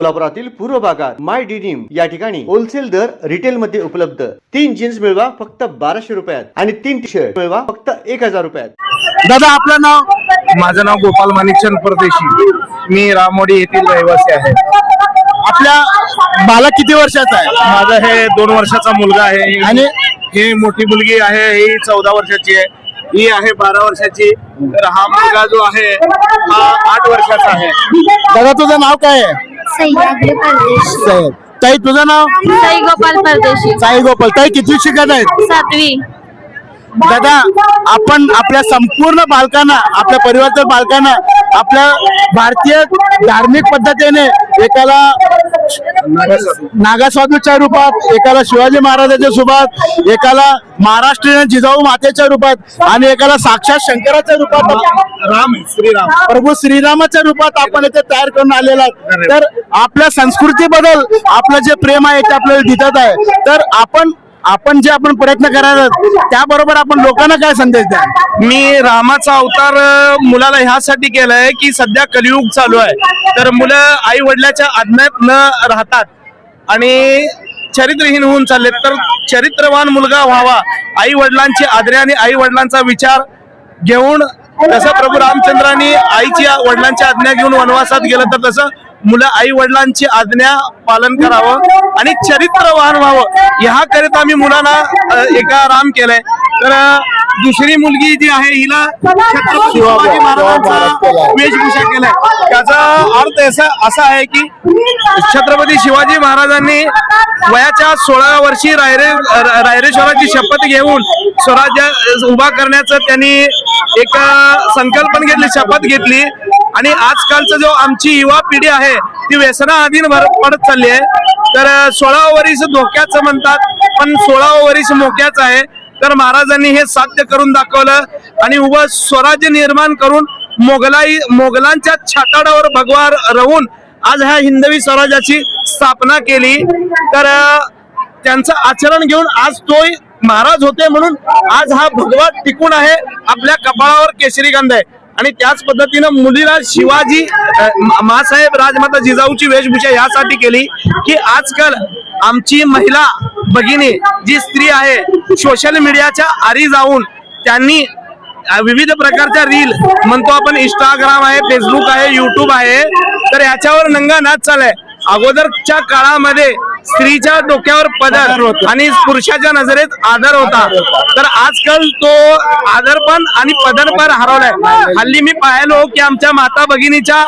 कोल्हापुरातील पूर्व भागात माय डिनिम या ठिकाणी होलसेल दर रिटेल मध्ये उपलब्ध. तीन जीन्स मिळवा फक्त बाराशे रुपयात आणि तीन टी शर्ट मिळवा फक्त एक हजार रुपयात. दादा आपलं नाव? माझं नाव गोपाल माणिकचंद परदेशी. मी रामोडी येथील रहिवासी आहे. आपल्या बालक किती वर्षाचा आहे? माझा हे दोन वर्षाचा मुलगा आहे. आणि? ही मोठी मुलगी आहे. ही चौदा वर्षाची आहे. ही आहे बारा वर्षाची. तर हा मुलगा जो आहे हा आठ वर्षाचा आहे. दादा तुझं नाव काय आहे? सह्याद्री परदेशी. सैयद. ताई तुझं नाव? साई गोपाल परदेशी. साई गोपाल ताई किती शिकत आहेत? सातवी. दादा आपण आपल्या संपूर्ण बालकांना आपल्या परिवारातील बालकांना आपल्या भारतीय धार्मिक पद्धतीने एकाला नागासाधूच्या रूपात एकाला शिवाजी महाराजाच्या रूपात एकाला महाराष्ट्रीयन जिजाऊ मातेच्या रूपात आणि एकाला साक्षात शंकराच्या रूपात राम श्रीराम. प्रभू श्रीरामाच्या रूपात आपण इथे तयार करून आलेला. तर आपल्या संस्कृती बद्दल आपलं जे प्रेम आहे ते आपल्याला दिसत आहे. तर आपण आपण जे आपण प्रयत्न करायला आहोत, त्याबरोबर आपण लोकांना काय संदेश द्या मी रामाचा अवतार मुलाला ह्यासाठी केलाय की सध्या कलियुग चालू आहे. तर मुलं आई वडिलाच्या आज्ञात न राहतात आणि चरित्रहीन होऊन चालले तर चरित्रवान मुलगा व्हावा आई वडिलांची आदरे आणि आई वडिलांचा विचार घेऊन जसं प्रभू रामचंद्रांनी आईची वडिलांची आज्ञा घेऊन वनवासात गेलं तर तसं मुलं आई वडिलांची आज्ञा पालन करावं आणि चरित्रवान व्हावं. ह्या करिता मी मुलांना एका राम केलंय. तर दुसरी मुलगी जी आहे हिला छत्रपती शिवाजी महाराजांचा वेशभूषा केलाय. त्याचा अर्थ असा असा आहे की छत्रपती शिवाजी महाराजांनी वयाच्या सोळाव्या वर्षी रायरे रायरेश्वराची शपथ घेऊन स्वराज्य उभा करण्याचं त्यांनी एक संकल्पना घेतली शपथ घेतली. आणि आजकालचं जो आमची युवा पिढी आहे ती व्यसना अधीन भरत पडत चालली आहे. तर सोळा वरीस धोक्याचं म्हणतात पण सोळा वरीस मोक्याचं आहे. तर महाराजांनी हे साध्य करून दाखवलं आणि उभं स्वराज्य निर्माण करून मोगलाई मोगलांच्या छाताडावर भगवा राहून आज ह्या हिंदवी स्वराज्याची स्थापना केली. तर त्यांचं आचरण घेऊन आज तो महाराज होते म्हणून आज हा भगवा टिकून आहे. आपल्या कपाळावर केशरी गंध आहे. आणि त्याच पद्धतीनं मुलीला शिवाजी मासाहेब राजमाता जिजाऊची वेशभूषा यासाठी केली की आजकाल आमची महिला भगिनी जी स्त्री आहे सोशल मीडियाच्या आरी जाऊन त्यांनी विविध प्रकारच्या रील म्हणतो आपण इंस्टाग्राम आहे फेसबुक आहे युट्यूब आहे तर याच्यावर नंगा नाच चालाय अगोदरच्या काळामध्ये स्त्रीच्या डोक्यावर पदर आणि पुरुषाच्या नजरेत आदर होता. तर आजकाल तो आदर पण आणि पदर पण हरवलाय. हल्ली मी पाहिलो की आमच्या माता भगिनीच्या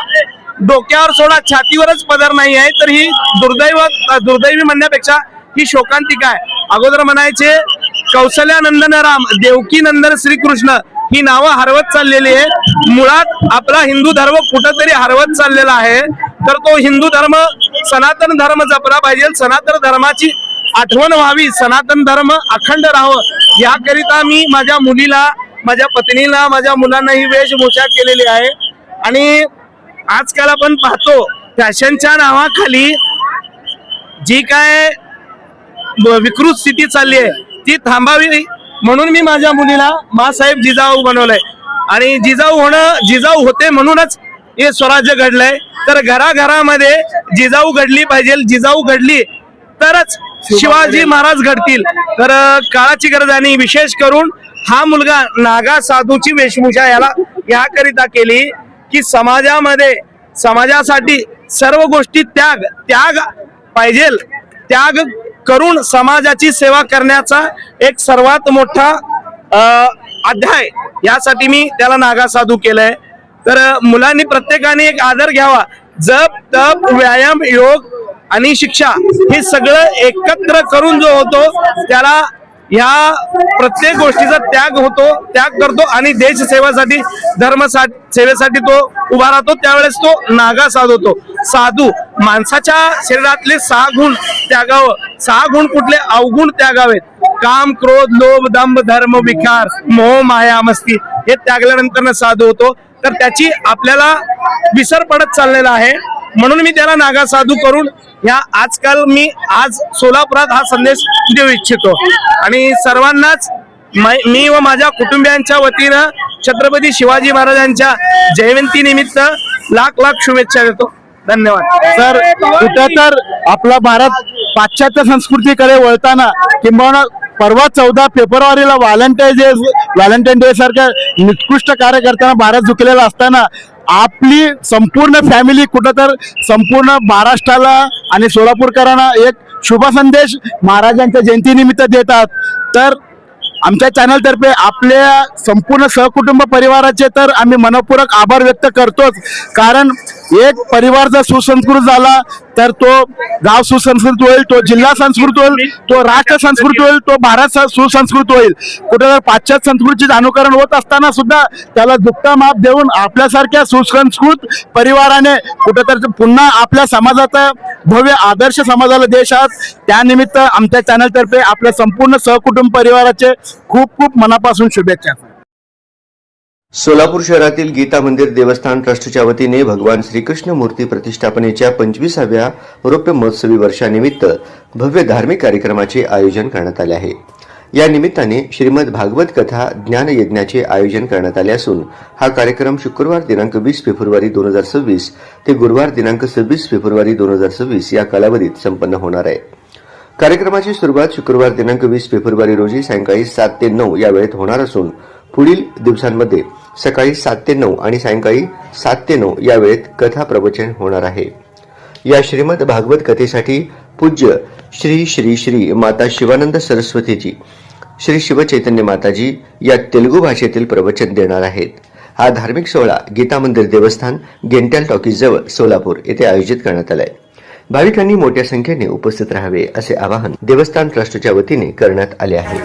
डोक्यावर सोडा छातीवरच पदर नाही आहे तर ही दुर्दैव दुर्दैवी म्हणण्यापेक्षा ही शोकांतिका आहे. अगोदर म्हणायचे कौशल्यानंदन राम देवकी नंदन श्रीकृष्ण ही नावं हरवत चाललेली आहे मुळात आपला हिंदू धर्म कुठंतरी हरवत चाललेला आहे. तर तो हिंदू धर्म सनातन धर्म जपला पाहिजे. सनातन धर्माची आठवण व्हावी. सनातन धर्म अखंड राहावं. याकरिता मी माझ्या मुलीला माझ्या पत्नीला माझ्या मुलांना ही वेशभूषा केलेली आहे. आणि आजकाल आपण पाहतो फॅशनच्या नावाखाली जी काय विकृत स्थिती चालली आहे ती थांबावी. म्हणून मी माझ्या मुलीला मासाहेब जिजाऊ बनवलंय. आणि जिजाऊ होणं जिजाऊ होते म्हणूनच हे स्वराज्य घडलंय. तर घराघरामध्ये जिजाऊ घडली पाहिजे. जिजाऊ घडली तरच शिवाजी महाराज घडतील. तर काळाची गरज आणि विशेष करून हा मुलगा नागा साधूची वेशभूषा याला याकरिता केली की समाजामध्ये समाजासाठी सर्व गोष्टी त्याग त्याग पाहिजे. त्याग करून समाजाची सेवा करण्याचा एक सर्वात मोठा अध्याय. यासाठी मी त्याला नागा साधू केलंय. तर मुलांनी प्रत्येकाने एक आदर घ्यावा. जप तप व्यायाम योग आणि शिक्षा हे सगळं एकत्र करून जो होतो त्याला ह्या प्रत्येक गोष्टीचा त्याग होतो त्याग करतो आणि देश सेवासाठी धर्म सा- सेवेसाठी तो उभा राहतो. त्यावेळेस तो नागा साध होतो साधू माणसाच्या शरीरातले सहा गुण त्यागावं. सहा गुण कुठले? अवगुण त्यागावेत. काम क्रोध लोभ दंभ धर्म विकार मोह माया मस्ती हे त्यागल्यानंतर साधू होतो. तर त्याची आपल्याला विसर पडत चाललेला आहे. म्हणून मी त्याला नागा साधू करून ह्या आजकाल मी आज सोलापुरात हा संदेश देऊ इच्छितो. आणि सर्वांनाच मै- मी व माझ्या कुटुंबियांच्या वतीनं छत्रपती शिवाजी महाराजांच्या जयंती निमित्त लाख लाख शुभेच्छा देतो. धन्यवाद. सर कुठं तर आपला भारत पाश्चात्य संस्कृतीकडे वळताना किंबहुना परवा चौदा फेब्रुवारीला व्हॅलेंटाईन डे व्हॅलेंटाईन डे सारख्या निकृष्ट कार्य करताना भारत झुकलेला असताना आपली संपूर्ण फॅमिली कुठं तर संपूर्ण महाराष्ट्राला आणि सोलापूरकरांना एक शुभ संदेश महाराजांच्या जयंतीनिमित्त देतात. तर आमच्या चॅनलतर्फे आपल्या संपूर्ण सहकुटुंब परिवाराचे तर आम्ही मनपूर्वक आभार व्यक्त करतोच. कारण एक परिवार जर सुसंस्कृत झाला तर तो गाव सुसंस्कृत होईल तो जिल्हा संस्कृत होईल तो राष्ट्र संस्कृत होईल तो भारत स- सुसंस्कृत होईल. कुठे जर पाश्चात्य संस्कृतीचे अनुकरण होत असताना सुद्धा त्याला दुःखा माप देऊन आपल्यासारख्या सुसंस्कृत परिवाराने कुठेतरी पुन्हा आपल्या समाजाचा भव्य आदर्श समाजाला देश आहात. त्यानिमित्त आमच्या चॅनलतर्फे आपल्या संपूर्ण सहकुटुंब परिवाराचे खूप खूप मनापासून शुभेच्छा. सोलापूर शहरातील गीता मंदिर देवस्थान ट्रस्टच्या वतीने भगवान श्रीकृष्ण मूर्ती प्रतिष्ठापनेच्या पंचवीसाव्या रौप्य महोत्सवी वर्षानिमित्त भव्य धार्मिक कार्यक्रमाचे आयोजन करण्यात आले आहे. या निमित्ताने श्रीमद भागवत कथा ज्ञान यज्ञाचे आयोजन करण्यात आले असून हा कार्यक्रम शुक्रवार दिनांक वीस फेब्रुवारी दोन हजार सव्वीस ते गुरुवार दिनांक सव्वीस फेब्रुवारी दोन हजार सव्वीस या कालावधीत संपन्न होणार आहे. कार्यक्रमाची सुरुवात शुक्रवार दिनांक वीस फेब्रुवारी रोजी सायंकाळी सात ते नऊ या वेळेत होणार असून पुढील दिवसांमध्ये सकाळी सात ते नऊ आणि सायंकाळी सात ते नऊ या वेळेत कथा प्रवचन होणार आहे. या श्रीमद भागवत कथेसाठी पूज्य श्री श्री श्री माता शिवानंद सरस्वतीजी श्री शिवचैतन्य माताजी या तेलुगू भाषेतील प्रवचन देणार आहेत. हा धार्मिक सोहळा गीता मंदिर देवस्थान गेंट्याल टॉकीजजवळ सोलापूर येथे आयोजित करण्यात आलाय. भाविकांनी मोठ्या संख्येने उपस्थित राहावे असे आवाहन देवस्थान ट्रस्टच्या वतीने करण्यात आले आहे.